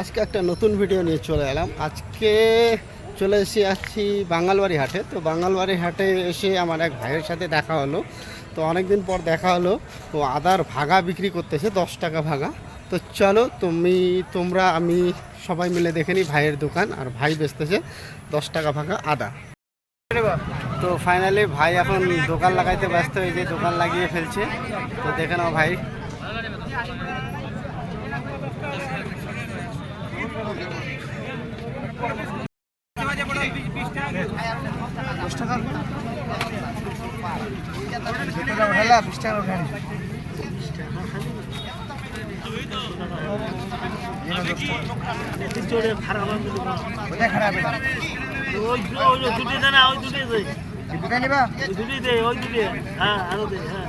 আজকে একটা নতুন ভিডিও নিয়ে চলে এলাম। আজকে চলে এসে আছি বাঙালবাড়ি হাটে। তো বাঙালবাড়ি হাটে এসে আমার এক ভাইয়ের সাথে দেখা হলো। তো অনেক দিন পর দেখা হলো। তো আদার ভাগা বিক্রি করতেছে, দশ টাকা ভাগা। তো চলো তুমি, তোমরা, আমি সবাই মিলে দেখে নিই ভাইয়ের দোকান। আর ভাই বেচতেছে দশ টাকা ভাগা আদা। তো ফাইনালি ভাই এখন দোকান লাগাইতে ব্যস্ত হয়েছে, দোকান লাগিয়ে ফেলছে। তো দেখে নাও ভাই। ওই দু- ওই যে দুটি দে না, ওই দুটি দে। ওই দুটি দে, ওই দুটি। হ্যাঁ, আরও দে, হ্যাঁ।